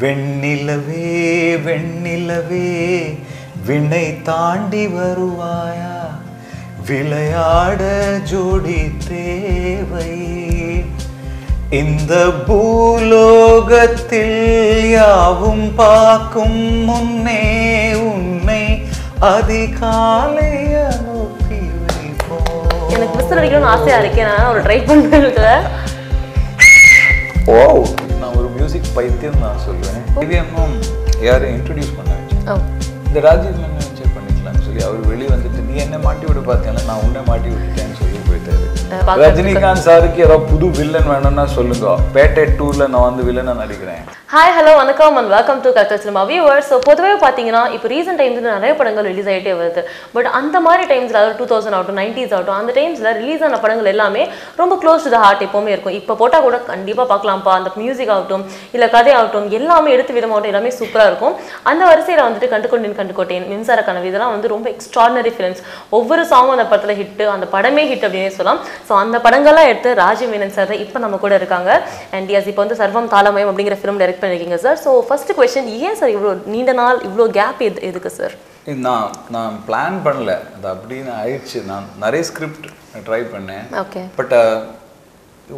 வெண்ணிலவே வெண்ணிலவே விண்ணை தாண்டி வருவாயா? விளையாட ஜோடி தேவை. இந்த பூலோகத்தில் யாவும் பார்க்கும் முன்னே உன்னை அதிகாலை அனுப்பி வைப்போம். எனக்கு விசில் அடிக்கணும்னு ஆசையா இருக்கேன் நான் ஒரு ட்ரை பண்ணுறேன் ஓ மியூசிக் பைத்தியம் நான் சொல்லுவேன். டிவிஎம்மும் யாரும் இன்ட்ரடியூஸ் பண்ண வச்சேன் இந்த ராஜீவ் மேனன் வச்சு பண்ணிக்கலாம்னு சொல்லி அவர் வெளியே வந்துட்டு நீ என்ன மாட்டி விட பார்த்தேன்ல நான் உன்னை மாட்டி விட்டுட்டேன்னு சொல்லி ரஜினிகாந்த் சாருக்கு ஏதாவது புது வில்லன் வேணும்னா சொல்லுங்க. பேட்டை டூர்ல நான் வந்து வில்லனா நடிக்கிறேன். ஹாய் ஹலோ வணக்கம் and welcome to culture cinema viewers so பொதுவாக பார்த்தீங்கன்னா இப்போ ரீசெண்ட் டைம்ஸில் நிறைய படங்கள் ரிலீஸ் ஆகிட்டே வருது. பட் அந்த மாதிரி டைம்ஸில் அதாவது டூ தௌசண்ட் ஆகட்டும் நைன்டீஸ் ஆகட்டும் அந்த டைம்ஸில் ரிலீஸ் ஆன படங்கள் எல்லாமே ரொம்ப க்ளோஸ் டு த ஹார்ட் எப்போவுமே இருக்கும். இப்போ போட்டால் கூட கண்டிப்பாக பார்க்கலாம்ப்பா. அந்த மியூசிக் ஆகட்டும் இல்லை கதை ஆகட்டும் எல்லாமே எடுத்து விதமாகட்டும் எல்லாமே சூப்பராக இருக்கும். அந்த வரிசையில் வந்துட்டு கண்டுகொண்டேன் கண்டுகொண்டேன் மின்சார கனவு இதெல்லாம் வந்து ரொம்ப எக்ஸ்ட்ராடனரி ஃபிலிம்ஸ் ஒவ்வொரு சாங்கும் அந்த படத்தில் ஹிட் அந்த படமே ஹிட் அப்படின்னே சொல்லலாம். ஸோ அந்த படங்கள்லாம் எடுத்து ராஜீவ் மேனன் சார் தான் இப்போ நம்ம கூட இருக்காங்க. அண்ட் எஸ் இப்போ வந்து சர்வம் தாளமயம் அப்படிங்கிற ஃபிலிம் டைரக்ட் பண்ணியிருக்கீங்க சார் ஸோ ஃபர்ஸ்ட் கொஸ்டின் ஏன் சார் இவ்வளோ நீண்ட நாள் இவ்வளோ கேப் எது எதுக்கு சார் நான் நான் பிளான் பண்ணல. அது அப்படின்னு ஆயிடுச்சு. நான் நிறைய ஸ்கிரிப்ட் ட்ரை பண்ணேன். ஓகே பட்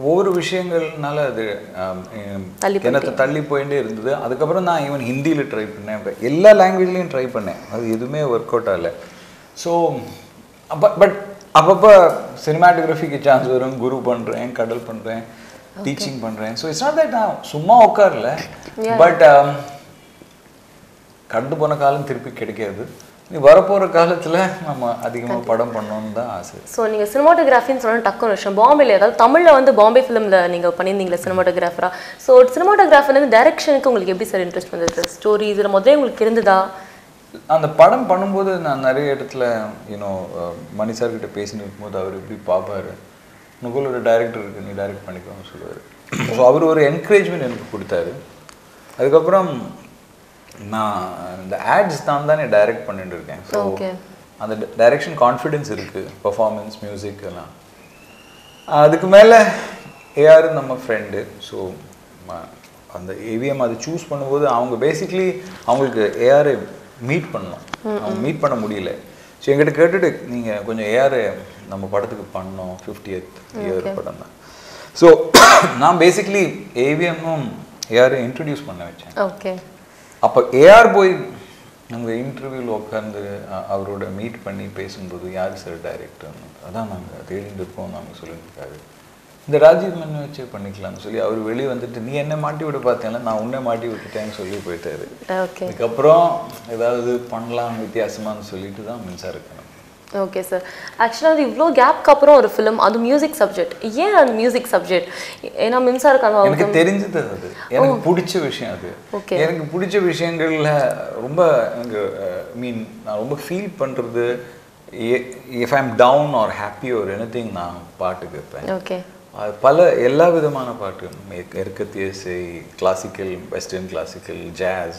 ஒவ்வொரு விஷயங்கள்னால அது எனக்கு தள்ளி போயிட்டே இருந்தது. அதுக்கப்புறம் நான் ஈவன் ஹிந்தியில் ட்ரை பண்ணேன். எல்லா லாங்குவேஜ்லேயும் ட்ரை பண்ணேன். அது எதுவுமே ஒர்க் அவுட் ஆகல. ஸோ பட் அப்பப்போ சினிமாட்டோகிராஃபிக்கு சான்ஸ் வரும் குரு பண்ணுறேன் கடல் பண்ணுறேன் டீச்சிங் பண்ணுறேன் ஸோ இட்ஸ் நாட் தட் நான் சும்மா உட்காரல பட் கடந்து போன காலம் திருப்பி கிடைக்காது. நீ வரப்போகிற காலத்தில் நம்ம அதிகமாக படம் பண்ணணும்னு தான் ஆசை. ஸோ நீங்கள் சினிமாட்டோகிராஃபின்னு சொன்ன டக்குனு விஷயம். பாம்பேல அதாவது தமிழில் வந்து பாம்பே ஃபிலிமில் நீங்கள் பண்ணியிருந்தீங்களா சினிமாட்டோகிராஃபராக ஸோ சினிமாட்டோகிராஃபர்லேருந்து டைரக்ஷனுக்கு உங்களுக்கு எப்படி சார் இன்ட்ரெஸ்ட் வந்தது? ஸ்டோரி இதில் முதல்ல உங்களுக்கு இருந்ததா? அந்த படம் பண்ணும்போது நான் நிறைய இடத்துல யூனோ மணி சார் கிட்ட பேசின்னு இருக்கும்போது அவர் எப்படி பார்ப்பாரு உனக்குள்ள ஒரு டைரக்டர் இருக்கு நீ டைரக்ட் பண்ணிக்கோன்னு சொல்லுவார். ஸோ அவர் ஒரு என்கரேஜ்மெண்ட் எனக்கு கொடுத்தாரு. அதுக்கப்புறம் நான் இந்த ஆட்ஸ் தான் தானே டைரக்ட் பண்ணிட்டு இருக்கேன். ஸோ. அந்த டைரக்ஷன் கான்ஃபிடென்ஸ் இருக்கு பர்ஃபார்மன்ஸ் மியூசிக் எல்லாம். அதுக்கு மேலே ஏஆர் நம்ம ஃப்ரெண்டு ஸோ அந்த ஏவிஎம் அதை சூஸ் பண்ணும்போது அவங்க பேசிக்லி அவங்களுக்கு ஏஆரை மீட் பண்ணணும். அவங்க மீட் பண்ண முடியல. ஸோ எங்கிட்ட கேட்டுட்டு நீங்கள் கொஞ்சம் ஏஆரை நம்ம படத்துக்கு பண்ணோம் ஃபிஃப்டியத் இயர் படம் தான். ஸோ நான் பேசிக்லி ஏவிஎம்மும் ஏஆரை இன்ட்ரடியூஸ் பண்ண வச்சேன். ஓகே அப்போ ஏஆர் போய் நாங்கள் இன்டர்வியூவில் உட்காந்து அவரோட மீட் பண்ணி பேசும்போது யார் சார் டைரக்டர்னு அதான் நாங்கள் தேடிட்டு இருக்கோம் நாங்கள் சொல்லியிருக்காரு இந்த ராஜீவ் மன்னன் வச்சே பண்ணிக்கலாம்னு சொல்லி அவர் வெளியே வந்துட்டு நீ என்ன மாட்டி விட பார்த்தேன்ல நான் உன்னை மாட்டி விட்டுட்டேன்னு சொல்லி போயிட்டாரு. ஓகே. அதுக்கப்புறம் ஏதாவது பண்ணலாம் வித்தியாசமான்னு சொல்லிட்டு தான் மின்சார கணக்கு. ஓகே சார் ஆக்சுவலாக வந்து இவ்வளோ கேப்க்கு அப்புறம் ஒரு ஃபிலிம் அது மியூசிக் சப்ஜெக்ட் ஏன் அது மியூசிக் சப்ஜெக்ட் ஏன்னா மின்சார கனவு எனக்கு தெரிஞ்சது அது. எனக்கு பிடிச்ச விஷயம் அது. Okay. எனக்கு பிடிச்ச விஷயங்கள்ல ரொம்ப எனக்கு மீன் நான் ரொம்ப ஃபீல் பண்றது if I'm down or happy ஒரு எனி நான் பாட்டு கேட்பேன். ஓகே. அது பல எல்லா விதமான பாட்டு மேற்கத்திய இசை classical western classical jazz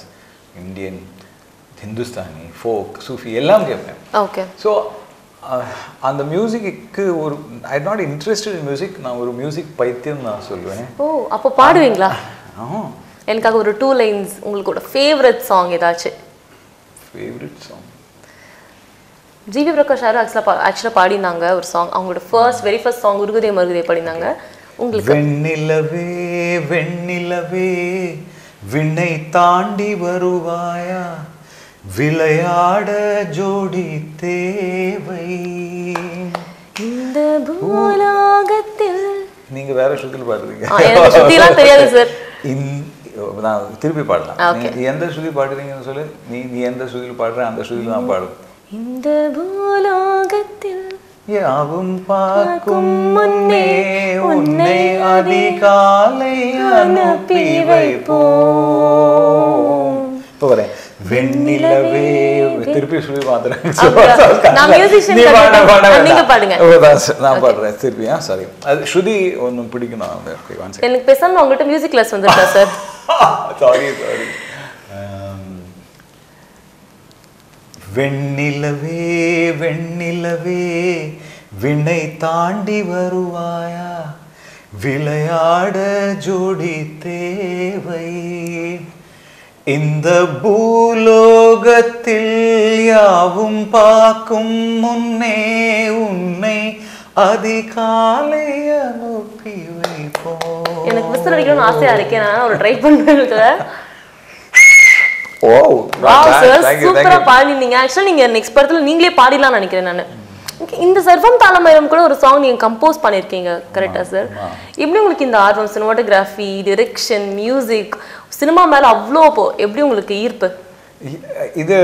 Indian Hindustani folk Sufi எல்லாம் கேட்பேன் ஓகே ஸோ அந்த மியூசிக்கு ஒரு I not interested in music நான் ஒரு மியூசிக் பைத்தியம் நான் சொல்லுவேன் ஓ அப்போ பாடுவீங்களா? எனக்காக ஒரு டூ லைன்ஸ் உங்களுக்கோட ஃபேவரட் சாங் ஏதாச்சும் favourite song GV Prakash sir ஆக்சுவலாக ஆக்சுவலாக பாடினாங்க ஒரு சாங் அவங்களோட ஃபர்ஸ்ட் வெரி ஃபர்ஸ்ட் சாங் உருகுதே மருகுதே பாடினாங்க. உங்களுக்கு வெண்ணிலவே வெண்ணிலவே விண்ணை தாண்டி வருவாயா? விளையாட ஜோடி தேவை. இந்த பூலோகத்தில் நீங்க வேற ஸ்ருதியில் பாடுறீங்க. தெரியாது சார் நான் திருப்பி பாடலாம். எந்த ஸ்ருதி பாடுறீங்கன்னு சொல்லு. நீ நீ எந்த ஸ்ருதியில் பாடுற அந்த ஸ்ருதியில் நான் பாடும் இந்த பூலோகத்தில் யாவும் பார்க்கும் முன்னே உன்னை அதிகாலை அனுப்பி வைப்போம் இப்போ வரேன் வெண்ணிலவே திருப்பி சொல்லி? நான் பாடுறேன். திருப்பி ஆ சாரி அது ஸ்ருதி ஒன்றும் பிடிக்கணும் எனக்கு பேசாம உங்கள்கிட்ட மியூசிக் கிளாஸ் வந்துருக்கா சார் சாரி சாரி வெண்ணிலவே வெண்ணிலவே வினை தாண்டி வருவாயா? விளையாட ஜோடி தேவை. இந்த பூலோகத்தில் யாவும் பார்க்கும் முன்னே உன்னை அதிகாலை அனுப்பி வைப்போம். எனக்கு விசில் அடிக்கணும்னு ஆசையா இருக்கேன் நான் ஒரு ட்ரை பண்ணுறேன் ஓ வாவ் சார் சூப்பரா பாடினீங்க. ஆக்சுவலா நீங்க நெக்ஸ்ட் படத்துல நீங்களே பாடிடலாம்னு நினைக்கிறேன் நான். இந்த சர்வம் தாளமயம் கூட ஒரு சாங் நீங்க கம்போஸ் பண்ணிருக்கீங்க கரெக்டா சார் எப்படி உங்களுக்கு இந்த ஆர்வம் சினிமாட்டோகிராஃபி டிரெக்ஷன் மியூசிக் சினிமா மேல அவ்வளோ எப்படி உங்களுக்கு ஈர்ப்பு? இது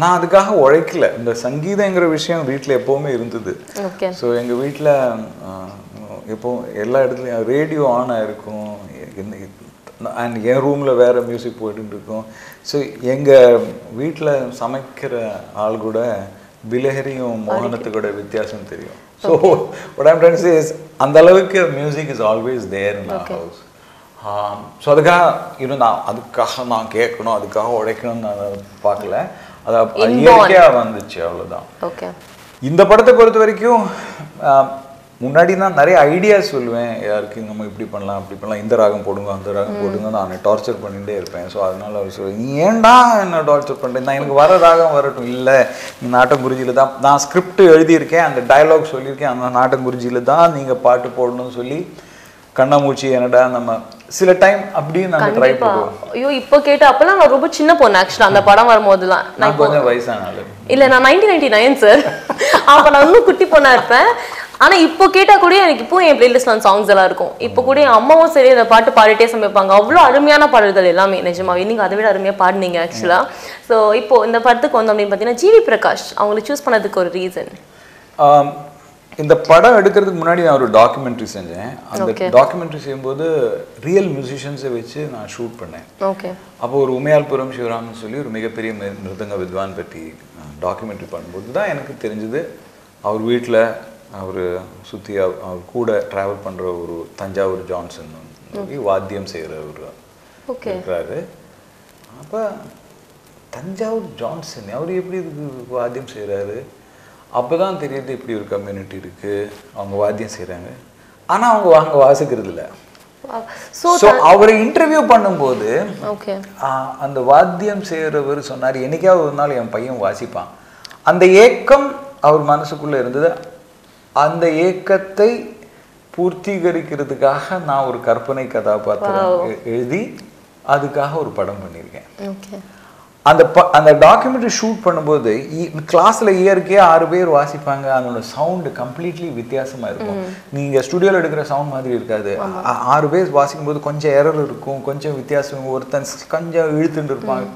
நான் அதுக்காக உழைக்கல. இந்த சங்கீதங்கிற விஷயம் வீட்டில் எப்போவுமே இருந்தது. ஸோ எங்கள் வீட்டில் எப்போ எல்லா இடத்துலையும் ரேடியோ ஆன் ஆகிருக்கும் அண்ட் என் ரூமில் வேறு மியூசிக் போயிட்டு இருக்கும். ஸோ எங்கள் வீட்டில் சமைக்கிற ஆள் கூட பிலஹரியும் மோகனத்துக்கூட வித்தியாசம் தெரியும். So trying to say is அந்த அளவுக்கு music is always there in house so அதுக்காக இன்னும் நான் அதுக்காக நான் கேட்கணும் அதுக்காக உழைக்கணும்னு நான் பார்க்கல. அது. இயற்கையாக வந்துச்சு அவ்வளோதான் ஓகே இந்த படத்தை பொறுத்த வரைக்கும் ஆஹ், முன்னாடி நான் நிறைய ஐடியாஸ் சொல்லுவேன். யாருக்கு நம்ம இப்படி பண்ணலாம் அப்படி பண்ணலாம். இந்த ராகம் போடுங்க அந்த ராகம் போடுங்க நான் டார்ச்சர் பண்ணிகிட்டே இருப்பேன். ஸோ அதனால அவர் சொல்லி நீ ஏன்டா என்ன டார்ச்சர் பண்ணுறேன் நான் எனக்கு வர ராகம் வரட்டும். இல்லை நீ நாட்டம் குறிஞ்சியில் தான் நான் ஸ்கிரிப்ட் எழுதியிருக்கேன் அந்த டயலாக் சொல்லியிருக்கேன். அந்த நாட்டம் குறிஞ்சியில் தான் நீங்கள் பாட்டு போடணும்னு சொல்லி கண்ணாமூச்சி என்னடா நம்ம சில டைம் அப்படியே நாங்கள் ட்ரை பண்ணுவோம். ஐயோ இப்போ கேட்டு அப்பெல்லாம் நான் ரொம்ப சின்ன பொண்ணு ஆக்சுவலா அந்த படம் வரும்போதுலாம். நான் கொஞ்சம் வயசான ஆளு இல்ல நான் நைன்டீன் நைன்டி நைன் சார் அப்ப நான் இன்னும் குட்டி பொண்ணா இருப்பேன். ஆனா இப்போ கேட்டா கூட எனக்கு இப்போ என் பிளேலிஸ்ட்ல சாங்ஸ் எல்லாம் இருக்கும். இப்போ கூட என் அம்மாவும் சரி அந்த பாட்டு பாடிட்டே சமைப்பாங்க. அவ்வளோ அருமையான பாடல்கள் எல்லாமே நிஜமாவே. நீங்க அதை விட அருமையா பாடுனீங்க ஆக்சுவலா ஸோ இப்போ இந்த படத்துக்கு வந்தோம் அப்படின்னு பார்த்தீங்கன்னா ஜிவி பிரகாஷ் அவங்களை சூஸ் பண்ணதுக்கு ஒரு ரீசன் இந்த படம் எடுக்கிறதுக்கு முன்னாடி நான் ஒரு டாக்குமெண்ட்ரி செஞ்சேன். அந்த. டாக்குமெண்ட்ரி செய்யும்போது ரியல் மியூசிஷியன்ஸை வச்சு நான் ஷூட் பண்ணேன். ஓகே அப்போ ஒரு உமையால்புரம் சிவராமன் சொல்லி ஒரு மிகப்பெரிய மிருதங்க வித்வான் பற்றி டாக்குமெண்ட்ரி பண்ணும்போது தான் எனக்கு தெரிஞ்சது அவர் வீட்டில் அவர் சுற்றி அவர் கூட ட்ராவல் பண்ணுற ஒரு தஞ்சாவூர் ஜான்சன் வாத்தியம் செய்கிற ஒரு இருக்கிறாரு. அப்போ தஞ்சாவூர் ஜான்சன் அவர் எப்படி இதுக்கு வாத்தியம் செய்கிறாரு அப்போ தான் தெரியுது இப்படி ஒரு கம்யூனிட்டி இருக்குது அவங்க வாத்தியம் செய்கிறாங்க ஆனால் அவங்க வாங்க வாசிக்கிறது இல்லை. ஸோ அவரை இன்டர்வியூ பண்ணும்போது அந்த வாத்தியம் செய்கிறவர் சொன்னார் என்னைக்காவது ஒரு நாள் என் பையன் வாசிப்பான். அந்த ஏக்கம் அவர் மனசுக்குள்ளே இருந்தது. அந்த ஏக்கத்தை பூர்த்தீகரிக்கிறதுக்காக நான் ஒரு கற்பனை கதாபாத்திரம் எழுதி அதுக்காக ஒரு படம் பண்ணியிருக்கேன். ஓகே அந்த ப அந்த டாக்குமெண்ட்ரி ஷூட் பண்ணும்போது கிளாஸில் இயற்கையாக ஆறு பேர் வாசிப்பாங்க அதனோட சவுண்டு கம்ப்ளீட்லி வித்தியாசமாக இருக்கும். நீங்கள் ஸ்டுடியோவில் எடுக்கிற சவுண்ட் மாதிரி இருக்காது. ஆறு பேர் வாசிக்கும் போது கொஞ்சம் எரர் இருக்கும் கொஞ்சம் வித்தியாசம் ஒருத்தன் கொஞ்சம் இழுத்துட்டு இருப்பாங்க.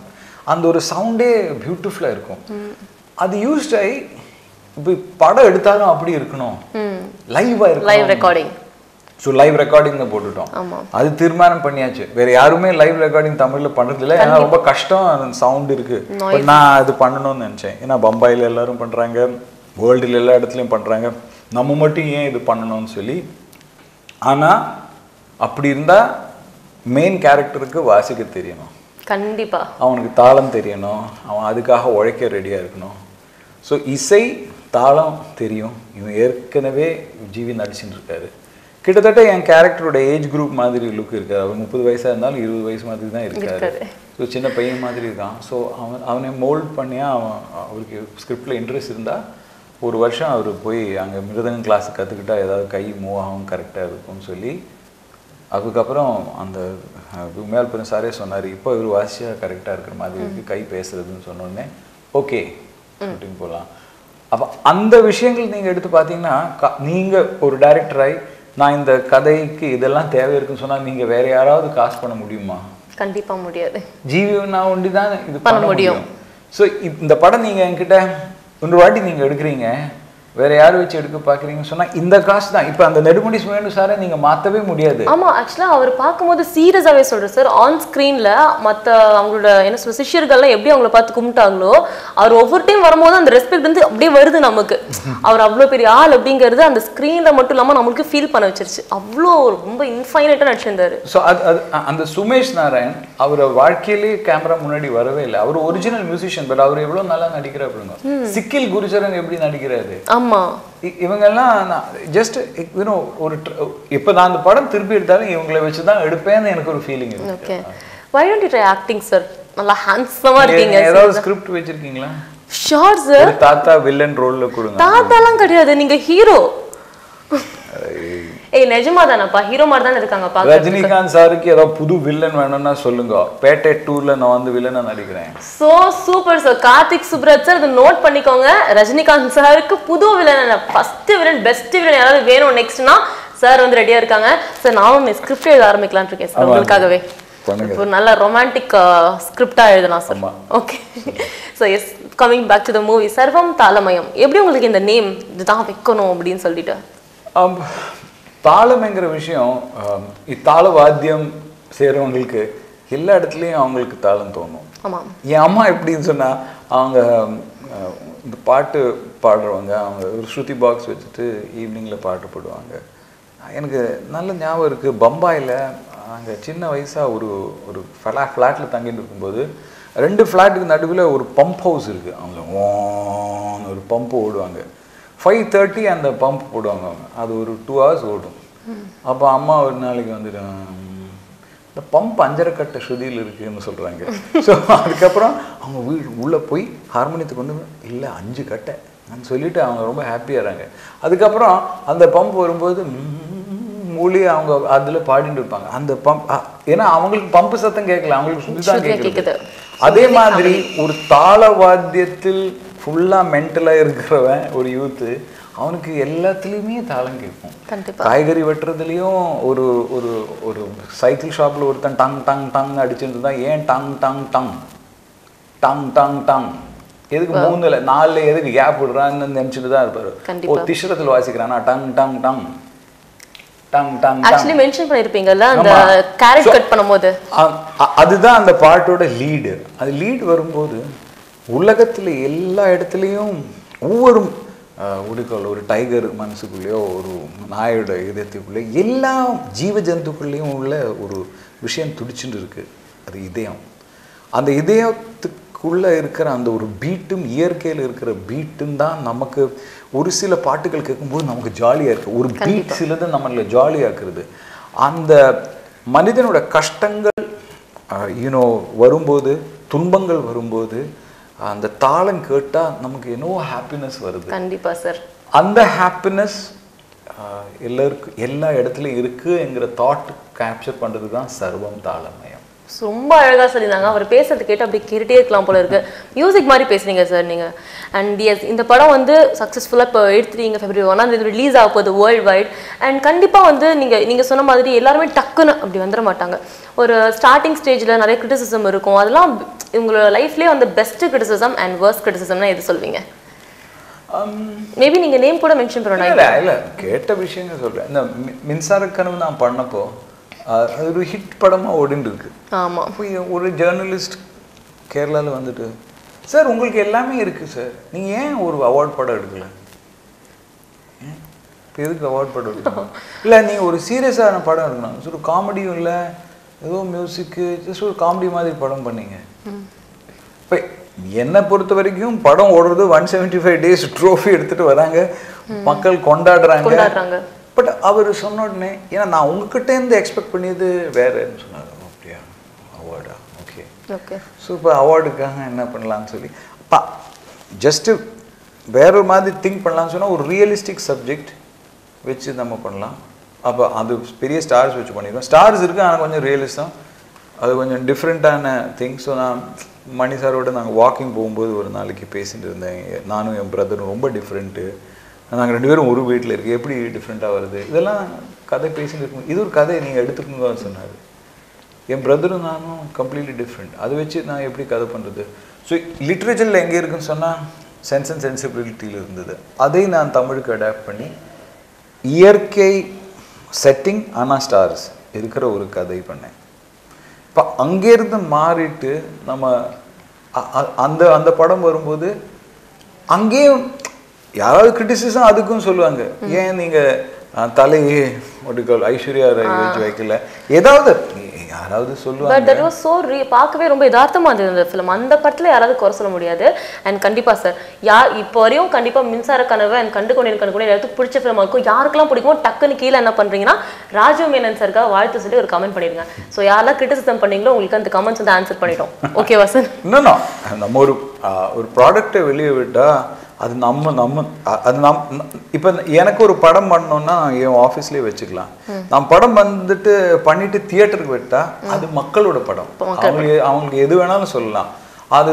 அந்த ஒரு சவுண்டே பியூட்டிஃபுல்லாக இருக்கும். அது யூஸ்ட் ஆகி இப்போ படம் எடுத்தாலும் அப்படி இருக்கணும். லைவாக இருக்கணும். Live recording so live recording தான் போட்டுட்டோம். அது தீர்மானம் பண்ணியாச்சு. வேற யாருமே லைவ் ரெக்கார்டிங் தமிழ்ல பண்றது இல்ல. ஏன்னா ரொம்ப கஷ்டம் அந்த சவுண்ட் இருக்கு. நான் அது பண்ணணும்னு நினைச்சேன். ஏன்னா பம்பாயில எல்லாரும் பண்றாங்க. வேர்ல்டுல எல்லா இடத்துலயும் பண்றாங்க. நம்ம மட்டும் ஏன் இது பண்ணணும்னு சொல்லி. ஆனா அப்படி இருந்தா மெயின் கேரக்டருக்கு வாசிக்க தெரியணும். கண்டிப்பா. அவனுக்கு தாளம் தெரியணும். அவன் அதுக்காக உழைக்க ரெடியாக இருக்கணும். ஸோ இசை தாளம் தெரியும். இவன் ஏற்கனவே ஜிவி நடிச்சுட்டு இருக்காரு கிட்டத்தட்ட என் கேரக்டரோட ஏஜ் குரூப் மாதிரி லுக் இருக்காது. அவர் முப்பது வயசாக இருந்தாலும் இருபது வயசு மாதிரி தான் இருக்காரு. ஸோ சின்ன பையன் மாதிரி இருக்கான் ஸோ அவன் அவனை மோல்ட் பண்ணியா அவன் அவருக்கு ஸ்கிரிப்டில் இன்ட்ரெஸ்ட் இருந்தால் ஒரு வருஷம் அவர் போய் அங்கே மிருதங்க கிளாஸ் கற்றுக்கிட்டா ஏதாவது கை மூவ் ஆகும் கரெக்டாக இருக்கும்னு சொல்லி அதுக்கப்புறம் அந்த உமையால்புரம் சாரே சொன்னார் இப்போ இவர் வாசியா கரெக்டாக இருக்கிற மாதிரி இருக்கு. கை பேசுறதுன்னு சொன்னோடனே ஓகே ஷூட்டிங் போகலாம் அப்போ அந்த விஷயங்கள் நீங்கள் எடுத்து பார்த்தீங்கன்னா க- நீங்க ஒரு டைரக்டராய் நான் இந்த கதைக்கு இதெல்லாம் தேவை இருக்குன்னு சொன்னா நீங்க வேற யாராவது காசு பண்ண முடியுமா? கண்டிப்பா முடியாது. ஜீவி நான் ஒண்டி தான் இது பண்ண முடியும். ஸோ இந்த படம் நீங்க என்கிட்ட இன்னொரு வாட்டி நீங்க எடுக்கிறீங்க. வேற யார் வச்சு எடுக்க பார்க்குறீங்கன்னு சொன்னா இந்த காசு தான். இப்போ அந்த நெடுமுடி சுமேண்டு சாரை நீங்க மாத்தவே முடியாது. ஆமா ஆக்சுவலா அவர் பார்க்கும்போது சீரியஸாவே சொல்றேன் சார் ஆன் ஸ்கிரீன்ல மத்த அவங்களோட என்ன சொல்ற சிஷ்யர்கள்லாம் எப்படி அவங்கள பார்த்து கும்பிட்டாங்களோ அவர் ஒவ்வொரு டைம் வரும்போது அந்த ரெஸ்பெக்ட் வந்து அப்படியே வருது நமக்கு. அவர் அவ்வளோ பெரிய ஆள் அப்படிங்கிறது அந்த ஸ்கிரீன்ல மட்டும் இல்லாம நம்மளுக்கு ஃபீல் பண்ண வச்சிருச்சு. அவ்வளோ ரொம்ப இன்ஃபைனட்டா நடிச்சிருந்தாரு. ஸோ அது அந்த சுமேஷ் நாராயண் அவர் வாழ்க்கையிலே கேமரா முன்னாடி வரவே இல்லை. அவர் ஒரிஜினல் மியூசிஷியன் பட் அவர் எவ்வளவு நல்லா நடிக்கிறார் சிக்கில் குருச்சரன் எப்படி நடிக்கிறாரு? ஆமா. இ- இவங்கெல்லாம் ஜஸ்ட் யூனோ ஒரு இப்ப நான் அந்த படம் திருப்பி எடுத்தாலும் இவங்களை வச்சு தான் எடுப்பேன்னு எனக்கு ஒரு feeling okay why don't you try acting sir நல்லா ஹேண்ட்ஸமா இருக்கீங்க ஏதாவது ஸ்கிரிப்ட் வச்சிருக்கீங்களா? ஷார்ட் சார் தாத்தா வில்லன் ரோல்ல கொடுங்க. தாத்தாலாம் கிடையாது நீங்க ஹீரோ ஏய் நிஜமா தானப்பா? ஹீரோ மாதிரி தானே இருக்காங்க பாக்க ரஜினிகாந்த் சாருக்கு ஏதாவது புது வில்லன் வேணும்னா சொல்லுங்க. பேட்டை டூர்ல நான் வந்து வில்லனா நடிக்கிறேன். So super sir Karthik Subbaraj sir இதை நோட் பண்ணிக்கோங்க. ரஜினிகாந்த் சாருக்கு புது villain first villain best villain யாராவது வேணும் நெக்ஸ்ட்னா சார் வந்து ரெடியா இருக்காங்க. சார் நானும் ஸ்கிரிப்ட் எழுத ஆரம்பிக்கலாம்னு இருக்கேன் சார். உங்களுக்காகவே. இப்போ நல்ல ரொமான்டிக் ஸ்கிரிப்டா எழுதலாம் sir. Okay so yes coming back to the movie Sarvam Thaalamayam. எப்படி உங்களுக்கு இந்த நேம் இதுதான் வைக்கணும் அப்படின்னு சொல்லிட்டு? ஆம், தாளம்ங்கிற விஷயம் இத்தாள வாத்தியம் செய்கிறவங்களுக்கு எல்லா இடத்துலையும் அவங்களுக்கு தாளம் தோணும். என் அம்மா எப்படின்னு சொன்னா அவங்க இந்த பாட்டு பாடுறவங்க அவங்க ஒரு ஸ்ருதி பாக்ஸ் வச்சுட்டு ஈவினிங்கில் பாட்டு போடுவாங்க. எனக்கு நல்ல ஞாபகம் இருக்குது பம்பாயில் அங்கே சின்ன வயசாக ஒரு ஒரு ஃப்ளா ஃப்ளாட்டில் தங்கிட்டு இருக்கும்போது ரெண்டு ஃப்ளாட்டுக்கு நடுவில் ஒரு பம்ப் ஹவுஸ் இருக்குது அவங்க ஓன்னு ஒரு பம்ப் ஓடுவாங்க. ஃபைவ் தேர்ட்டி அந்த பம்ப் போடுவாங்க அவங்க. அது ஒரு டூ ஹவர்ஸ் ஓடும். அப்போ அம்மா ஒரு நாளைக்கு வந்துட்டு "ம், இந்த பம்ப் அஞ்சரை கட்ட ஸ்ருதியில் இருக்குன்னு சொல்கிறாங்க ஸோ அதுக்கப்புறம் அவங்க வீடு உள்ளே போய் ஹார்மோனியத்தை கொண்டு வந்து இல்லை அஞ்சு கட்டை. நான் சொல்லிட்டு அவங்க ரொம்ப ஹாப்பியாகிறாங்க அதுக்கப்புறம் அந்த பம்ப் வரும்போது மூலி அவங்க அதில் பாடிட்டு இருப்பாங்க. அந்த பம்ப் ஏன்னா அவங்களுக்கு பம்பு சத்தம் கேட்கல அவங்களுக்கு சுத்தி தான் கேட்குது. அதே மாதிரி ஒரு தாள வாத்தியத்தில் ஃபுல்லாக மென்டலாக இருக்கிறவன் ஒரு யூத்து அவனுக்கு எல்லாத்துலேயுமே தாளம் கேட்கும் காய்கறி வெட்டுறதுலயும் ஒரு ஒரு ஒரு சைக்கிள் ஷாப்ல ஒருத்தன் டங் டங் டங் அடிச்சுட்டு இருந்தா ஏன் டங் டங் டங்? டங் டங் டங். எதுக்கு மூணுல நாலுல எதுக்கு கேப் விடுறான்னு நினைச்சிட்டு தான் இருப்பாரு. ஓ திஷ்ரத்தில் வாசிக்கிறானா டங் டங் டங். டங் ஆக்சுவலி மென்ஷன் பண்ணிருப்பீங்கல்ல அந்த. கேரட் கட் பண்ணும்போது. அதுதான் அந்த பாட்டோட லீடு அது லீடு வரும்போது உலகத்துல எல்லா இடத்துலையும் ஒவ்வொரு உடுக்கல் ஒரு டைகர் மனசுக்குள்ளேயோ ஒரு நாயோட இதயத்துக்குள்ளேயோ எல்லா ஜீவ ஜந்துக்குள்ளேயும் உள்ள ஒரு விஷயம் துடிச்சுட்டு இருக்கு. அது இதயம். அந்த இதயத்துக்குள்ள இருக்கிற அந்த ஒரு பீட்டும் இயற்கையில் இருக்கிற பீட்டும் தான் நமக்கு ஒரு சில பாட்டுகள் கேட்கும்போது நமக்கு ஜாலியாக இருக்கு. ஒரு பீட் சிலது நம்மள ஜாலியாக்குறது அந்த மனிதனோட கஷ்டங்கள் யூனோ வரும்போது துன்பங்கள் வரும்போது அந்த தாளம் கேட்டால் நமக்கு என்னவோ ஹாப்பினஸ் வருது. கண்டிப்பா சார் அந்த ஹாப்பினஸ் எல்லாருக்கும் எல்லா இடத்துலையும் இருக்குங்கிற தாட் கேப்சர் பண்ணுறது தான் சர்வம் தாளமயம் ரொம்ப அழகா சொல்லியிருந்தாங்க. அவர் பேசுறது கேட்டு அப்படி கேட்டுட்டே இருக்கலாம் போல இருக்கு. மியூசிக் மாதிரி பேசுறீங்க சார் நீங்க. அண்ட் எஸ் இந்த படம் வந்து சக்ஸஸ்ஃபுல்லாக இப்போ எடுத்துட்டீங்க ஃபெப்ரவரி ஒன்றாம் தேதி ரிலீஸ் ஆக போகுது வேர்ல்டு வைட் அண்ட் கண்டிப்பா வந்து நீங்க நீங்க சொன்ன மாதிரி எல்லாருமே டக்குன்னு அப்படி வந்துட மாட்டாங்க. ஒரு ஸ்டார்டிங் ஸ்டேஜ்ல நிறைய கிரிட்டிசிசம் இருக்கும். அதெல்லாம் உங்களோட லைஃப்லேயே வந்து பெஸ்ட் கிரிட்டிசிசம் அண்ட் worst கிரிட்டிசிசம்னா எது சொல்வீங்க? மேபி நீங்க நேம் கூட மென்ஷன் பண்ணணும் இல்லை இல்லை கேட்ட விஷயங்கள் சொல்கிறேன் இந்த மின்சார கனவு நான் பண்ணப்போ அது ஒரு ஹிட் படமாக ஓடின்னு இருக்கு ஆமா. அப்போ எ- ஒரு ஜேர்னலிஸ்ட் கேரளாவில் வந்துட்டு சார் உங்களுக்கு எல்லாமே இருக்குது சார். நீங்கள் ஏன் ஒரு அவார்ட் படம் எடுக்கல? இப்போ எதுக்கு அவார்ட் படம் எடுக்கணும்? இல்லை நீங்கள் ஒரு சீரியஸான படம் எடுக்கணும். ஒரு காமெடியும் இல்லை. ஏதோ மியூசிக்கு ஜஸ்ட் ஒரு காமெடி மாதிரி படம் பண்ணீங்க. இப்போ என்னை பொறுத்த வரைக்கும் படம் ஓடுறது one seventy five days trophy எடுத்துட்டு வராங்க. மக்கள் கொண்டாடுறாங்க. பட் அவர் சொன்ன உடனே ஏன்னா நான் உங்ககிட்ட இருந்து எக்ஸ்பெக்ட் பண்ணியது வேறன்னு சொன்னார். "ஓ, அப்படியா? அவார்டா ஓகே ஓகே ஸோ இப்போ அவார்டுக்காக என்ன பண்ணலாம்னு சொல்லி பா ஜஸ்ட்டு வேற ஒரு மாதிரி திங்க் பண்ணலாம்னு சொன்னால் ஒரு ரியலிஸ்டிக் சப்ஜெக்ட் வச்சு நம்ம பண்ணலாம். அப்போ அது பெரிய ஸ்டார்ஸ் வச்சு பண்ணிடுவோம். ஸ்டார்ஸ் இருக்கு ஆனால் கொஞ்சம் ரியலிஸ்டம் அது கொஞ்சம் டிஃப்ரெண்ட்டான திங் ஸோ நான் மணி சாரோட நாங்கள் வாக்கிங் போகும்போது ஒரு நாளைக்கு பேசிட்டு இருந்தேன். நானும் என் பிரதரும் ரொம்ப டிஃப்ரெண்ட்டு நாங்கள் ரெண்டு பேரும் ஒரு வீட்டில் இருக்குது எப்படி டிஃப்ரெண்ட்டாக வருது? இதெல்லாம் கதை பேசிட்டு இருக்கும். இது ஒரு கதை நீங்கள் எடுத்துக்கணுங்க சொன்னார். என் பிரதரும் நானும் கம்ப்ளீட்லி டிஃப்ரெண்ட் அதை வச்சு நான் எப்படி கதை பண்ணுறது ஸோ லிட்ரேச்சரில் எங்கே இருக்குன்னு சொன்னால் சென்ஸ் அண்ட் சென்சிபிலிட்டியில் இருந்தது. அதை நான் தமிழுக்கு அடாப்ட் பண்ணி இயற்கை செட்டிங் ஆனால் ஸ்டார்ஸ் இருக்கிற ஒரு கதை பண்ணேன். இப்போ அங்கேருந்து மாறிட்டு நம்ம அ- அ- அந்த அந்த படம் வரும்போது அங்கேயும் யாராவது கிரிட்டிசிசம் அதுக்கும் சொல்லுவாங்க. ஏன் நீங்கள் தலையே ஒடுக்கல் ஐஸ்வர்யா ராய் வச்சு வைக்கல? ஏதாவது யாராவது சொல்லுவாங்க. பட் தட் வாஸ் ரீ பார்க்கவே ரொம்ப யதார்த்தமா இருந்தது அந்த ஃபிலிம் அந்த படத்துல யாராவது குறை சொல்ல முடியாது. அண்ட் கண்டிப்பா சார் யா இப்போ வரையும் கண்டிப்பா மின்சார கனவு அண்ட் கண்டு கொண்டேன் கண்டு கொண்டேன் எல்லாத்துக்கும் பிடிச்ச ஃபிலிம் இருக்கும். யாருக்கெல்லாம் பிடிக்குமோ டக்குன்னு கீழே என்ன பண்றீங்கன்னா ராஜீவ் மேனன் சாருக்காக வாழ்த்து சொல்லி ஒரு கமெண்ட் பண்ணிடுங்க. ஸோ யாரெல்லாம் கிரிட்டிசிசம் பண்ணீங்களோ உங்களுக்கு அந்த கமெண்ட்ஸ் வந்து ஆன்சர் பண்ணிட்டோம் ஓகேவா சார் இன்னும் நம்ம ஒரு ஒரு ப்ராடக்ட்டை வெளியே விட்டா அது நம்ம நம்ம அது நம் இப்போ எனக்கு ஒரு படம் பண்ணோம்னா என் ஆஃபீஸ்லேயே வச்சுக்கலாம். நான் படம் வந்துட்டு பண்ணிட்டு தியேட்டருக்கு விட்டா அது மக்களோட படம். அவங்களுக்கு அவங்களுக்கு எது வேணாலும் சொல்லலாம். அது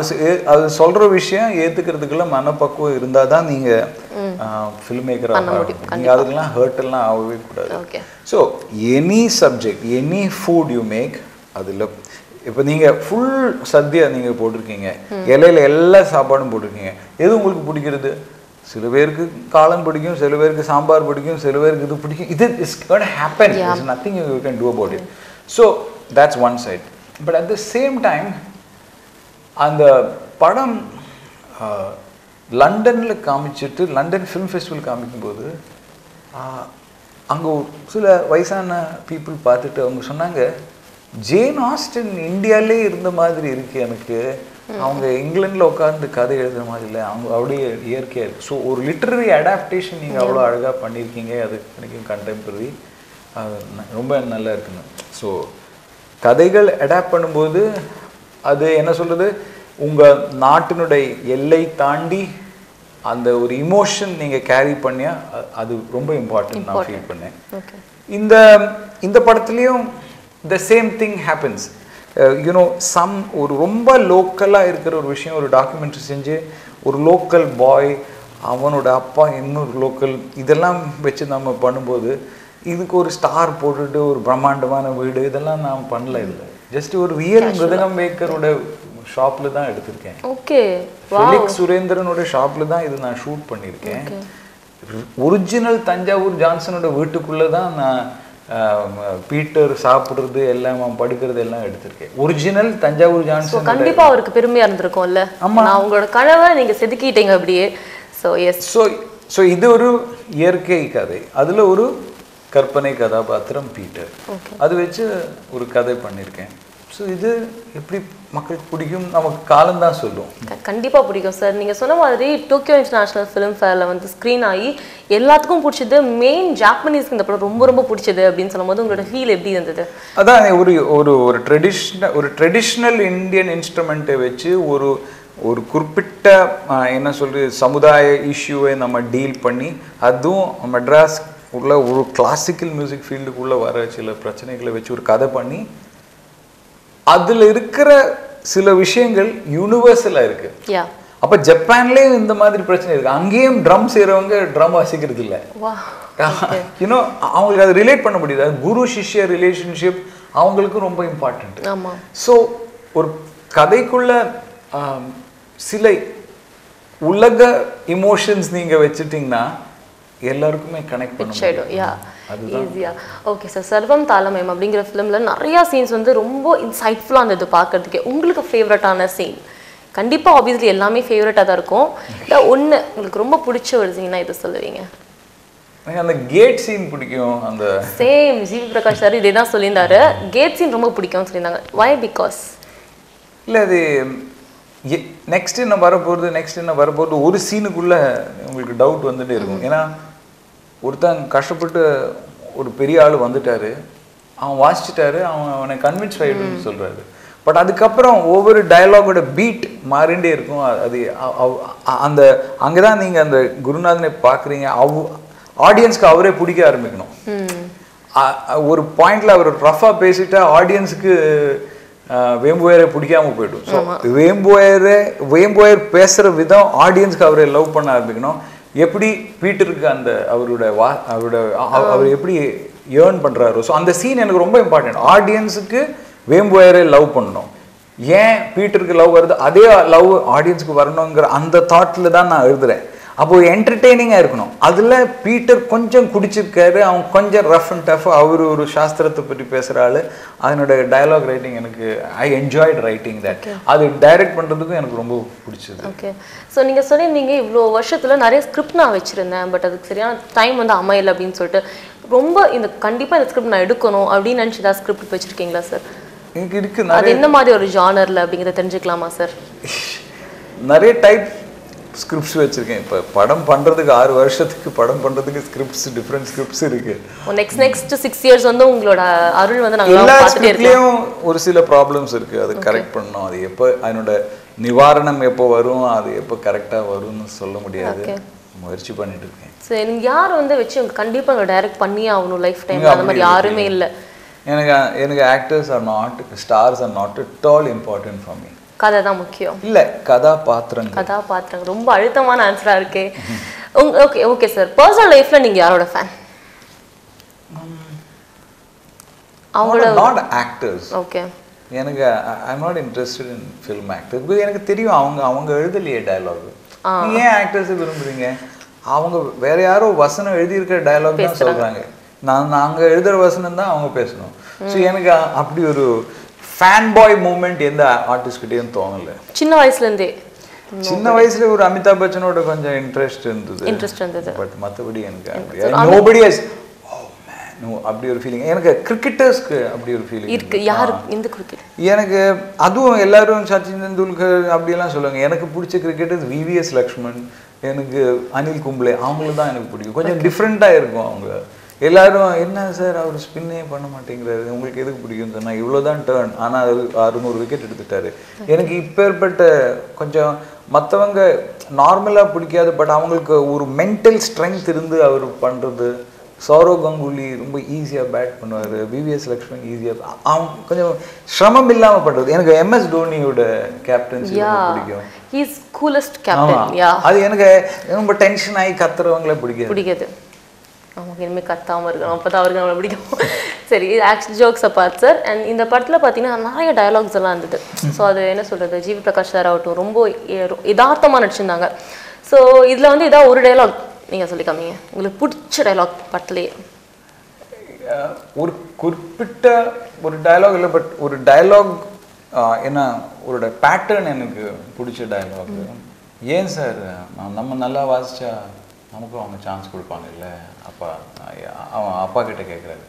அது சொல்ற விஷயம் ஏத்துக்கிறதுக்குள்ள மனப்பக்குவம் இருந்தால் தான் நீங்க ஃபில்ம் மேக்கராக நீங்க அதுக்கெல்லாம் ஹர்ட் எல்லாம் ஆகவே கூடாது. So any subject any food you make அதில் இப்போ நீங்கள் ஃபுல் சத்யா நீங்கள் போட்டிருக்கீங்க. இலையில எல்லா சாப்பாடும் போட்டிருக்கீங்க. எது உங்களுக்கு பிடிக்கிறது? சில பேருக்கு காளான் பிடிக்கும் சில பேருக்கு சாம்பார் பிடிக்கும் சில பேருக்கு இது பிடிக்கும். இது is got happen is nothing you can do about it so that's one side but at the same time அந்த படம் லண்டனில் காமிச்சிட்டு லண்டன் ஃபிலிம் ஃபெஸ்டிவல் காமிக்கும்போது அங்கே சில வயசான பீப்புள் பார்த்துட்டு அவங்க சொன்னாங்க ஜேன் ஆஸ்டின் இந்தியாலே இருந்த மாதிரி இருக்கு எனக்கு. அவங்க இங்கிலாண்டில் உட்கார்ந்து கதை எழுதுற மாதிரி இல்லை. அவங்க அப்படியே இயற்கையாக இருக்கு. ஸோ ஒரு லிட்டரரி அடாப்டேஷன் நீங்கள் அவ்வளோ அழகாக பண்ணியிருக்கீங்க. அது கிடைக்கும் கண்டெம்பரரி ரொம்ப நல்லா இருக்குங்க. ஸோ கதைகள் அடாப்ட் பண்ணும்போது அது என்ன சொல்றது? உங்க நாட்டினுடைய எல்லை தாண்டி அந்த ஒரு இமோஷன் நீங்க கேரி பண்ணியா அது ரொம்ப இம்பார்ட்டன்ட் நான் ஃபீல் பண்ணேன். இந்த இந்த படத்துலயும் the same thing happens you know some ஒரு ரொம்ப லோக்கலாக இருக்கிற ஒரு விஷயம் ஒரு டாக்குமெண்ட்ரி செஞ்சு ஒரு லோக்கல் பாய் அவனோட அப்பா இன்னொரு லோக்கல் இதெல்லாம் வச்சு நம்ம பண்ணும்போது இதுக்கு ஒரு ஸ்டார் போட்டுட்டு ஒரு பிரம்மாண்டமான வீடு இதெல்லாம் நான் பண்ணல இல்லை ஜஸ்ட் ஒரு ரியல் மிருதகம் மேக்கரோட ஷாப்ல தான் எடுத்திருக்கேன். ஓகே ஃபெலிக்ஸ் சுரேந்திரனோட ஷாப்ல தான் இது நான் ஷூட் பண்ணியிருக்கேன். ஒரிஜினல் தஞ்சாவூர் ஜான்சனோட வீட்டுக்குள்ள தான் நான் பீட்டர் சாப்பிடுறது எல்லாம் படுக்கிறது எல்லாம் எடுத்திருக்கேன். ஒரிஜினல் தஞ்சாவூர் ஜான்சன் கண்டிப்பா அவருக்கு பெருமையா இருந்திருக்கும்ல. நான் உங்களோட கனவை நீங்க செதுக்கிட்டீங்க அப்படியே. ஸோ எஸ் ஸோ ஸோ இது ஒரு இயற்கை கதை. அதுல ஒரு கற்பனை கதாபாத்திரம் பீட்டர். அது வச்சு ஒரு கதை பண்ணியிருக்கேன் ஸோ இது எப்படி மக்களுக்கு பிடிக்கும்? நமக்கு காலம்தான் சொல்லும். க- கண்டிப்பா பிடிக்கும் சார் நீங்க சொன்ன மாதிரி டோக்கியோ இன்டர்நேஷனல் ஃபிலிம் ஃபேர்ல வந்து ஸ்க்ரீன் ஆகி எல்லாத்துக்கும் பிடிச்சது மெயின் ஜாப்பனீஸ்க்கு இந்த படம் ரொம்ப ரொம்ப பிடிச்சது அப்படின்னு சொல்லும்போது உங்களோட ஃபீல் எப்படி இருந்தது? அதான் ஒரு ஒரு ஒரு ட்ரெடிஷ்னல் ஒரு ட்ரெடிஷ்னல் இந்தியன் இன்ஸ்ட்ருமெண்ட்டை வச்சு ஒரு ஒரு குறிப்பிட்ட என்ன சொல்றது சமுதாய இஷ்யூவை நம்ம டீல் பண்ணி அதுவும் மெட்ராஸ் உள்ள ஒரு கிளாசிக்கல் மியூசிக் ஃபீல்டுக்குள்ளே வர சில பிரச்சனைகளை வச்சு ஒரு கதை பண்ணி அதில் இருக்கிற சில விஷயங்கள் யூனிவர்சலாக இருக்கு. அப்போ ஜப்பான்லேயும் இந்த மாதிரி பிரச்சனை இருக்கு. அங்கேயும் ட்ரம் செய்கிறவங்க ட்ரம் வாசிக்கிறது இல்லை. யூனோ அவங்களுக்கு அது ரிலேட் பண்ண முடியுது. குரு சிஷ்ய ரிலேஷன்ஷிப் அவங்களுக்கு ரொம்ப இம்பார்ட்டன்ட் ஆமா. ஸோ ஒரு கதைக்குள்ள சில உலக இமோஷன்ஸ் நீங்க வச்சுட்டீங்கன்னா எல்லாருக்குமே கனெக்ட் பண்ண ஷேடோ முடியும் யா ஈஸியா ஓகே சார் சர்வம் தாளமயம் அப்படிங்கிற ஃபிலிம்ல நிறைய சீன்ஸ் வந்து ரொம்ப இன்சைட்ஃபுல்லாக இருந்தது பார்க்கறதுக்கே. உங்களுக்கு ஃபேவரட்டான சீன் கண்டிப்பா ஆப்வியஸ்லி எல்லாமே ஃபேவரட்டாக தான் இருக்கும். இல்லை ஒன்று உங்களுக்கு ரொம்ப பிடிச்ச ஒரு சீனா இது சொல்லுவீங்க? எனக்கு அந்த கேட் சீன் பிடிக்கும். அந்த சேம் ஜிவி பிரகாஷ் சார் இதே தான் சொல்லியிருந்தாரு. கேட் சீன் ரொம்ப பிடிக்கும்னு சொல்லியிருந்தாங்க. வை பிகாஸ் இல்லை அது நெக்ஸ்ட் என்ன வரப்போகிறது நெக்ஸ்ட் என்ன வரப்போகிறது ஒரு சீனுக்குள்ள உங்களுக்கு டவுட் வந்துட்டே இருக்கும். ஏன்னா ஒருத்தன் கஷ்டப்பட்டு ஒரு பெரிய ஆள் வந்துட்டாரு. அவன் வாசிச்சிட்டாரு அவன் அவனை கன்வின்ஸ் ஆகிடுன்னு சொல்றாரு. பட் அதுக்கப்புறம் ஒவ்வொரு டயலாகோட பீட் மாறிண்டே இருக்கும். அது அந்த அங்கே தான் நீங்கள் அந்த குருநாதனை பார்க்குறீங்க அவ் ஆடியன்ஸ்க்கு அவரே பிடிக்க ஆரம்பிக்கணும். ஒரு பாயிண்ட்ல அவர் ரஃபா பேசிட்டா ஆடியன்ஸுக்கு வேம்புயரை பிடிக்காம போயிடும். ஸோ வேம்புயரை வேம்புயர் பேசுற விதம் ஆடியன்ஸ்க்கு அவரை லவ் பண்ண ஆரம்பிக்கணும். எப்படி பீட்டருக்கு அந்த அவரோட வா அவரோட அவர் எப்படி ஏர்ன் பண்ணுறாரோ ஸோ அந்த சீன் எனக்கு ரொம்ப இம்பார்ட்டன்ட் ஆடியன்ஸுக்கு வேம்புயரை லவ் பண்ணணும். ஏன் பீட்டருக்கு லவ் வருது? அதே லவ் ஆடியன்ஸுக்கு வரணுங்கிற அந்த தாட்டில் தான் நான் எழுதுறேன். அப்போ என்டர்டெய்னிங்காக இருக்கணும். அதில் பீட்டர் கொஞ்சம் குடிச்சிருக்காரு. அவன் கொஞ்சம் ரஃப் அண்ட் டஃப் அவர் ஒரு சாஸ்திரத்தை பற்றி பேசுகிற ஆளு. அதனோட டயலாக் ரைட்டிங் எனக்கு ஐ என்ஜாய்ட் ரைட்டிங் தட் அது டைரக்ட் பண்ணுறதுக்கும் எனக்கு ரொம்ப பிடிச்சது. ஓகே ஸோ நீங்க சொல்லியிருந்தீங்க இவ்வளோ வருஷத்துல நிறைய ஸ்கிரிப்ட் நான் வச்சிருந்தேன். பட் அதுக்கு சரியான டைம் வந்து அமையல அப்படின்னு சொல்லிட்டு. ரொம்ப இந்த கண்டிப்பா இந்த ஸ்கிரிப்ட் நான் எடுக்கணும் அப்படின்னு நினச்சி ஏதாவது ஸ்கிரிப்ட் வச்சிருக்கீங்களா சார் எனக்கு இருக்கு. அது என்ன மாதிரி ஒரு ஜானர்ல அப்படிங்கறத தெரிஞ்சுக்கலாமா சார் நிறைய டைப் ஸ்கிரிப்ட்ஸ் வச்சிருக்கேன். இப்போ படம் பண்றதுக்கு ஆறு வருஷத்துக்கு படம் பண்றதுக்கு ஸ்கிரிப்ட்ஸ் டிஃப்ரெண்ட் ஸ்கிரிப்ட்ஸ் இருக்கு. நெக்ஸ்ட் நெக்ஸ்ட் சிக்ஸ் இயர்ஸ் வந்து உங்களோட அருள் வந்து நாங்க எல்லா ஸ்கிரிப்ட்லேயும் ஒரு சில ப்ராப்ளம்ஸ் இருக்கு. அது கரெக்ட் பண்ணணும். அது எப்போ அதனோட நிவாரணம் எப்போ வரும் அது எப்போ கரெக்டா வரும்னு சொல்ல முடியாது. முயற்சி பண்ணிட்டு இருக்கேன். சரி நீங்க யார் வந்து வச்சு உங்களுக்கு கண்டிப்பா உங்க டைரக்ட் பண்ணியே ஆகணும் லைஃப் டைம் அந்த மாதிரி யாருமே இல்ல. எனக்கு எனக்கு actors are not stars are not at all important for me கதை தான் முக்கியம். இல்ல கதாபாத்திரங்கள். கதாபாத்திரம். ரொம்ப அழுத்தமான ஆன்சரா இருக்கே. உங்க ஓகே ஓகே சார் பர்சனல் லைஃப்ல நீங்க யாரோட ஃபேன் அவங்களோட நாட் ஆக்டர்ஸ் ஓகே எனக்கு I not interested in film actor எனக்கு தெரியும் அவங்க அவங்க எழுதலையே டயலாக் ஏன் ஆக்டர்ஸ் விரும்புறீங்க? அவங்க வேற யாரோ வசனம் எழுதியிருக்கிற டயலாக் தான் சொல்றாங்க. நான் நாங்க எழுதுற வசனம் தான் அவங்க பேசணும். ஸோ எனக்கு அப்படி ஒரு ஃபேன் பாய் மூமெண்ட் எந்த ஆர்டிஸ்ட் கிட்டேயும் தோணல. சின்ன வயசுல இருந்தே சின்ன வயசுல ஒரு அமிதாப் பச்சனோட கொஞ்சம் இன்ட்ரெஸ்ட் இருந்தது. இன்ட்ரெஸ்ட் இருந்தது. பட் மற்றபடி எனக்கு நோபடி ஹஸ் அப்படி ஒரு ஃபீலிங் எனக்கு கிரிக்கெட்டர்ஸ்க்கு அப்படி ஒரு ஃபீலிங் இருக்கு. யாரு இந்த கிரிக்கெட் எனக்கு அதுவும் எல்லாரும் சச்சின் தெண்டுல்கர் அப்படியெல்லாம் சொல்லுவாங்க. எனக்கு பிடிச்ச கிரிக்கெட்டர்ஸ் விவிஎஸ் லக்ஷ்மன் எனக்கு அனில் கும்ப்ளே அவங்களுக்கு தான் எனக்கு பிடிக்கும். கொஞ்சம் டிஃப்ரெண்ட்டாக இருக்கும் அவங்க. எல்லாரும் என்ன சார் அவர் ஸ்பின்னே பண்ண மாட்டேங்கிறாரு? உங்களுக்கு எதுக்கு பிடிக்கும்னு சொன்னா இவ்வளோதான் டேர்ன் ஆனால் அது அறுநூறு விக்கெட் எடுத்துட்டாரு. எனக்கு இப்பேற்பட்ட கொஞ்சம் மற்றவங்க நார்மலாக பிடிக்காது பட் அவங்களுக்கு ஒரு மென்டல் ஸ்ட்ரென்த் இருந்து அவர் பண்ணுறது சௌரவ் கங்குலி ரொம்ப ஈஸியாக பேட் பண்ணுவார். விவிஎஸ் லக்ஷ்மண் ஈஸியாக அவன் கொஞ்சம் சிரமம் இல்லாமல் பண்ணுறது எனக்கு எம்எஸ் தோனியோட கேப்டன்சி பிடிக்கும். He's coolest. கேப்டன் அது எனக்கு ரொம்ப டென்ஷன் ஆகி கத்துறவங்களே பிடிக்காது. பிடிக்காது. நமக்கு இனிமேல் கத்தாம இருக்கணும். அப்போ தான் அவருக்கு நம்மளை பிடிக்கும். சரி actually jokes apart sir and இந்த படத்தில் பார்த்தீங்கன்னா நிறைய டயலாக்ஸ் எல்லாம் இருந்தது. ஸோ அது என்ன சொல்கிறது ஜிவி பிரகாஷ் சார் ஆகட்டும் ரொம்ப யதார்த்தமாக நடிச்சிருந்தாங்க. ஸோ இதில் வந்து ஏதாவது ஒரு டயலாக் நீங்கள் சொல்லி காமிங்க உங்களுக்கு பிடிச்ச டயலாக் படத்துலேயே. ஒரு குறிப்பிட்ட ஒரு டயலாக் இல்லை பட் ஒரு டயலாக் என்ன ஒரு பேட்டர்ன் எனக்கு பிடிச்ச டயலாக் ஏன் சார் நம்ம நல்லா வாசிச்சா நமக்கும் அவங்க சான்ஸ் கொடுப்பாங்க இல்லை அப்பா அவன் அப்பா கிட்ட கேட்குறாரு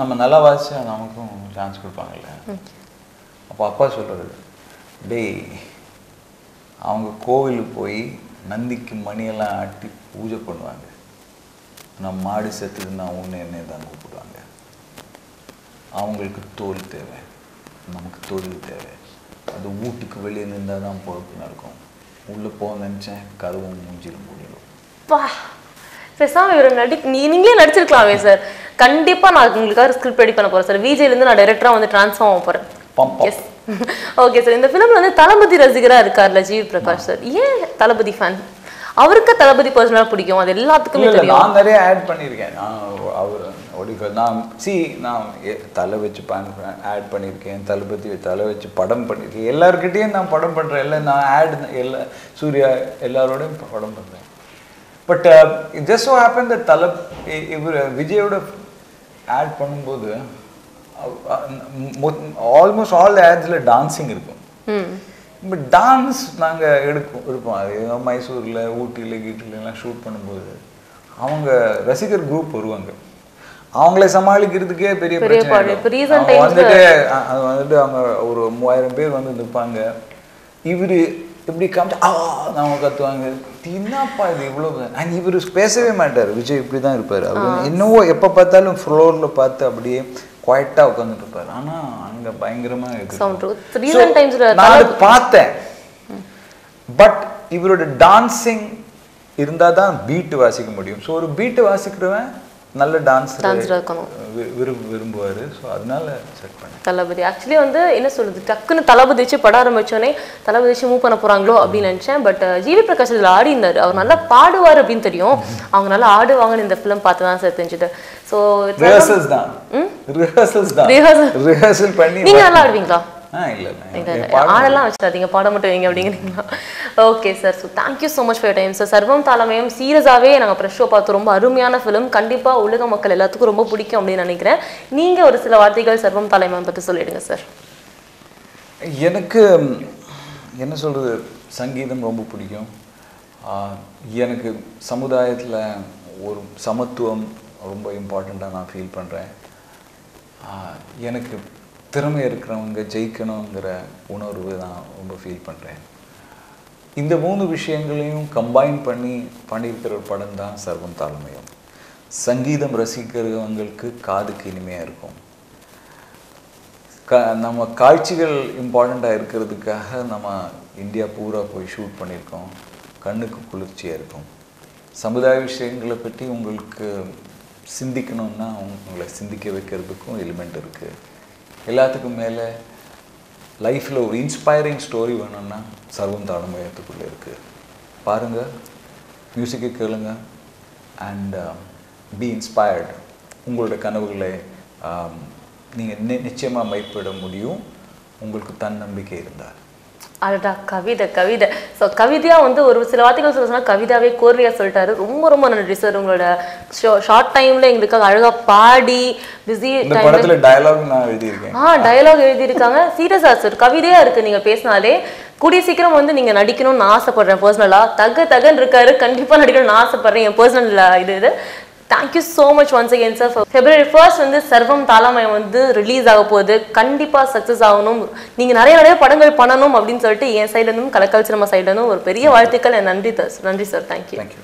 நம்ம நல்லா வாசிச்சா நமக்கும் சான்ஸ் கொடுப்பாங்கல்ல? அப்போ அப்பா சொல்றது டேய் அவங்க கோவிலுக்கு போய் நந்திக்கு மணியெல்லாம் ஆட்டி பூஜை பண்ணுவாங்க. நான் மாடு செத்துதுன்னா ஒன்று என்னை தான் கூப்பிடுவாங்க. அவங்களுக்கு தோல் தேவை. நமக்கு தொழில் தேவை. அது வீட்டுக்கு வெளியே நின்றால் தான் பொறுப்பு நடக்கும் உள்ளே போக நினச்சேன் கதவும் மூஞ்சிலும் முடியும் பா பேசாம இவர் நடி நீ- நீங்களே நடிச்சிருக்கலாமே சார் கண்டிப்பா நான் உங்களுக்காக ஸ்கிரிப்ட் ரெடி பண்ண போறேன் சார் விஜய்லேருந்து நான் டைரக்டரா வந்து ட்ரான்ஸ்ஃபார்ம் ஆக. எஸ் ஓகே சார் இந்த ஃபிலிம்ல வந்து தளபதி ரசிகரா இருக்கார்ல ஜிவி பிரகாஷ் சார் ஏன் தளபதி ஃபேன் அவருக்கு தளபதி பர்சனலாக பிடிக்கும் அது எல்லாத்துக்குமே நான் நிறைய ஆட் பண்ணியிருக்கேன். நான் அவர் நான் சி நான் தலை வச்சு ஆட் பண்ணியிருக்கேன். தளபதி தலை வச்சு படம் பண்ணியிருக்கேன். எல்லாருக்கிட்டேயும் நான் படம் பண்ணுறேன் எல்லாம் நான் ஆட் எல்லா சூர்யா எல்லாரோடையும் படம் பண்ணுறேன் but just so happen the Thala இவர் விஜயோட ஆட் பண்ணும்போது ஆல்மோஸ்ட் ஆல் ஆட்ஸில் டான்சிங் இருக்கும். பட் டான்ஸ் நாங்கள் எடுப்போம் எடுப்போம். அது ஏதோ மைசூரில் ஊட்டியில் கீட்டிலலாம் ஷூட் பண்ணும்போது அவங்க ரசிகர் குரூப் வருவாங்க. அவங்கள சமாளிக்கிறதுக்கே பெரிய பிரச்சனை வந்துட்டு வந்துட்டு அவங்க ஒரு மூவாயிரம் பேர் வந்து நிற்பாங்க இவரு இப்படி காமிச்சு ஆ அவங்க கத்துவாங்க. என்னப்பா இது இவ்வளவு? அண்ட் இவர் பேசவே மாட்டார். விஜய் இப்படி தான் இருப்பார். அவர் என்னவோ எப்போ பார்த்தாலும் ஃப்ளோரில் பார்த்து அப்படியே குவாய்ட்டாக உட்காந்துட்டு இருப்பார். ஆனா அங்க பயங்கரமா இது சவுண்ட் ரீசன்ட் டைம்ஸ்ல நான் பார்த்தேன். பட் இவரோட டான்சிங் இருந்தால் தான் பீட்டு வாசிக்க முடியும். ஸோ ஒரு பீட்டு வாசிக்கிறவன் நல்ல டான்ஸ் டான்ஸ்ல இருக்கணும். விரும்ப விரும்புவார். ஸோ அதனால செட் பண்ணேன். தளபதி. ஆக்சுவலி வந்து என்ன சொல்றது? டக்குன்னு தளபதி வச்சு படம் ஆரம்பிச்சோடனே தளபதி வச்சு மூவ் பண்ண போறாங்களோ அப்படின்னு நினைச்சேன். பட் ஜிவி பிரகாஷ் இதில் ஆடி இருந்தாரு அவர் நல்லா பாடுவார் அப்படின்னு தெரியும். அவங்க நல்லா ஆடுவாங்கன்னு இந்த ஃபிலிம் பார்த்து தான் சார் தெரிஞ்சுது. ஸோ ரிஹர்சல்ஸ் தான். ரிஹர்சல்ஸ் தான். Rehearsal. ரிஹர்சல் பண்ணி நீங்க நல்லா ஆடுவீங்களா? ஆடெல்லாம் வச்சிடாதீங்க பாட மட்டும் வைங்க அப்படிங்கிறீங்களா? Okay sir so thank you so much for time sir Sarvam Thaalamayam சீரியஸாகவே நாங்கள் ப்ரெஷ் ஷோ பார்த்து ரொம்ப அருமையான ஃபிலிம் கண்டிப்பாக உலக மக்கள் எல்லாத்துக்கும் ரொம்ப பிடிக்கும் அப்படின்னு நினைக்கிறேன். நீங்கள் ஒரு சில வார்த்தைகள் சர்வம் தாளமயம் பற்றி சொல்லிடுங்க சார் எனக்கு என்ன சொல்கிறது சங்கீதம் ரொம்ப பிடிக்கும். எனக்கு சமுதாயத்தில் ஒரு சமத்துவம் ரொம்ப இம்பார்ட்டண்ட்டாக நான் ஃபீல் பண்ணுறேன் எனக்கு திறமை இருக்கிறவங்க ஜெயிக்கணுங்கிற உணர்வு தான் ரொம்ப ஃபீல் பண்ணுறேன் இந்த மூணு விஷயங்களையும் கம்பைன் பண்ணி பண்ணியிருக்கிற ஒரு படம் தான் சர்வம் தாழ்மையம் சங்கீதம் ரசிக்கிறவங்களுக்கு காதுக்கு இனிமையாக இருக்கும். க நம்ம காட்சிகள் இம்பார்ட்டண்ட்டாக இருக்கிறதுக்காக நம்ம இந்தியா பூரா போய் ஷூட் பண்ணியிருக்கோம். கண்ணுக்கு குளிர்ச்சியாக இருக்கும். சமுதாய விஷயங்களை பற்றி உங்களுக்கு சிந்திக்கணும்னா உங்களை சிந்திக்க வைக்கிறதுக்கும் எலிமெண்ட் இருக்குது எல்லாத்துக்கும் மேலே லைஃப்பில் ஒரு இன்ஸ்பைரிங் ஸ்டோரி வேணும்னா சர்வம் தாழ்மையத்துக்குள்ளே இருக்குது பாருங்கள் மியூசிக்கை கேளுங்க அண்ட் பி இன்ஸ்பயர்டு உங்களோட கனவுகளை um, நீங்கள் நிச்சயமாக மைப்பிட முடியும். உங்களுக்கு தன்னம்பிக்கை இருந்தால். அடடா கவிதை கவிதை. ஸோ கவிதையா வந்து ஒரு சில வார்த்தைகள் சொல்ல சொன்னா கவிதாவே கோர்வையா சொல்லிட்டாரு. ரொம்ப ரொம்ப நன்றி சார் உங்களோட ஷார்ட் டைம்ல எங்களுக்காக அழகா பாடி பிஸி படத்தில் டயலாக் நான் எழுதியிருக்கேன். ஆ டயலாக் எழுதியிருக்காங்க. சீரியஸா சார் கவிதையா இருக்கு நீங்க பேசினாலே. கூடிய சீக்கிரம் வந்து நீங்க நடிக்கணும்னு ஆசைப்படுறேன் பர்சனலா தக தகன்னு இருக்காரு. கண்டிப்பா நடிக்கணும்னு ஆசைப்படுறேன். என் பர்சனல் இது இது. Thank you so much once again sir February first வந்து சர்வம் தாலாமயம் வந்து ரிலீஸ் ஆக போகுது. கண்டிப்பாக சக்ஸஸ் ஆகணும். நீங்கள் நிறைய நிறைய படங்கள் பண்ணணும் அப்படின்னு சொல்லிட்டு என் சைட்லேருந்தும் கலக்கல் சினிமா சைட்லேருந்தும் ஒரு பெரிய வாழ்த்துக்கள். என் நன்றி சார் நன்றி சார் தேங்க்யூ தேங்க்யூ